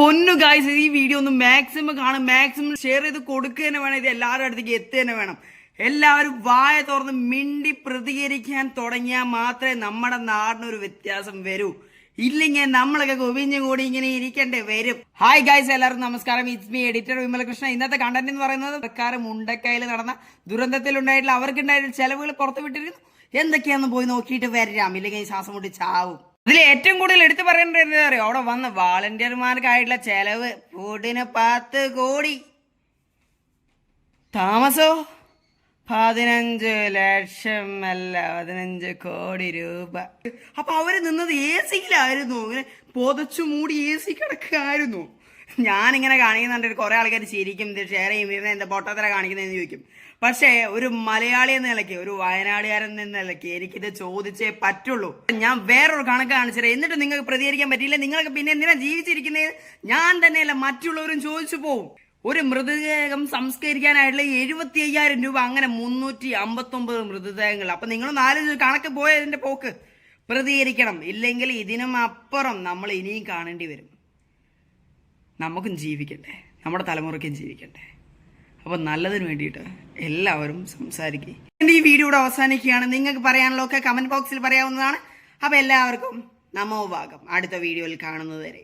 പൊന്നു ഗായ്സ് ഈ വീഡിയോ ഒന്ന് മാക്സിമം കാണും മാക്സിമം ഷെയർ ചെയ്ത് കൊടുക്കുക തന്നെ വേണം ഇത് എല്ലാവരുടെ അടുത്തേക്ക് എത്തുക തന്നെ വേണം. എല്ലാവരും വായ തുറന്ന് മിണ്ടി പ്രതികരിക്കാൻ തുടങ്ങിയാൽ മാത്രമേ നമ്മുടെ നാടിനൊരു വ്യത്യാസം വരൂ. ഇല്ലെങ്കിൽ നമ്മളൊക്കെ കുവിഞ്ഞും കൂടി ഇങ്ങനെ ഇരിക്കേണ്ടി വരും. ഹായ് ഗായ്സ് എല്ലാവർക്കും നമസ്കാരം. ഇറ്റ്സ് മീ എഡിറ്റർ വിമലകൃഷ്ണ ഇന്നത്തെ കണ്ടന്റ് എന്ന് പറയുന്നത് സർക്കാർ മുണ്ടക്കയിൽ നടന്ന ദുരന്തത്തിലുണ്ടായിട്ടുള്ള അവർക്കുണ്ടായിട്ടുള്ള ചെലവുകൾ പുറത്തു വിട്ടിരുന്നു എന്തൊക്കെയാണെന്ന് പോയി നോക്കിയിട്ട് വരാം. ഇല്ലെങ്കിൽ ശ്വാസം മുട്ടി ചാവും. ഇതിൽ ഏറ്റവും കൂടുതൽ എടുത്തു പറയേണ്ടത് അറിയോ? അവിടെ വന്ന വാളണ്ടിയർമാർക്കായിട്ടുള്ള ചെലവ് ഫുഡിന് പത്ത് കോടി. താമസോ? പതിനഞ്ച് ലക്ഷം അല്ല പതിനഞ്ച് കോടി രൂപ. അപ്പൊ അവർ നിന്നത് എ സിയിലായിരുന്നു അങ്ങനെ പൊതച്ചു മൂടി എ സി കിടക്കായിരുന്നു ഞാനിങ്ങനെ കാണിക്കുന്നുണ്ട് കുറെ ആൾക്കാർ ചിരിക്കും ഇത് ഷെയർ ചെയ്യും ഇരുന്ന് എന്താ പൊട്ടത്തര കാണിക്കുന്നതെന്ന് ചോദിക്കും. പക്ഷേ ഒരു മലയാളി എന്ന നിലയ്ക്ക് ഒരു വയനാടുകാരൻ എന്ന നിലയ്ക്ക് എനിക്കിത് ചോദിച്ചേ പറ്റുള്ളൂ. ഞാൻ വേറൊരു കണക്ക് കാണിച്ചത് എന്നിട്ട് നിങ്ങൾക്ക് പ്രതികരിക്കാൻ പറ്റിയില്ല നിങ്ങൾക്ക് പിന്നെ എന്തിനാ ജീവിച്ചിരിക്കുന്നത് ഞാൻ തന്നെയല്ല മറ്റുള്ളവരും ചോദിച്ചു പോവും. ഒരു മൃതദേഹം സംസ്കരിക്കാനായിട്ടുള്ള എഴുപത്തി അയ്യായിരം രൂപ അങ്ങനെ മുന്നൂറ്റി അമ്പത്തൊമ്പത് മൃതദേഹങ്ങൾ. അപ്പൊ നിങ്ങൾ നാല് കണക്ക് പോയതിന്റെ പോക്ക്. പ്രതികരിക്കണം. ഇല്ലെങ്കിൽ ഇതിനും അപ്പുറം നമ്മൾ ഇനിയും കാണേണ്ടി വരും. നമുക്കും ജീവിക്കണ്ടേ നമ്മുടെ തലമുറയ്ക്കും ജീവിക്കണ്ടേ അപ്പോൾ നല്ലതിന് വേണ്ടിയിട്ട് എല്ലാവരും സംസാരിക്കുക എന്റെ ഈ വീഡിയോ ഇവിടെ അവസാനിക്കുകയാണ്. നിങ്ങൾക്ക് പറയാനുള്ളതൊക്കെ കമന്റ് ബോക്സിൽ പറയാവുന്നതാണ്. അപ്പോൾ എല്ലാവർക്കും നമോ ഭാഗം. അടുത്ത വീഡിയോയിൽ കാണുന്നത് വരെ.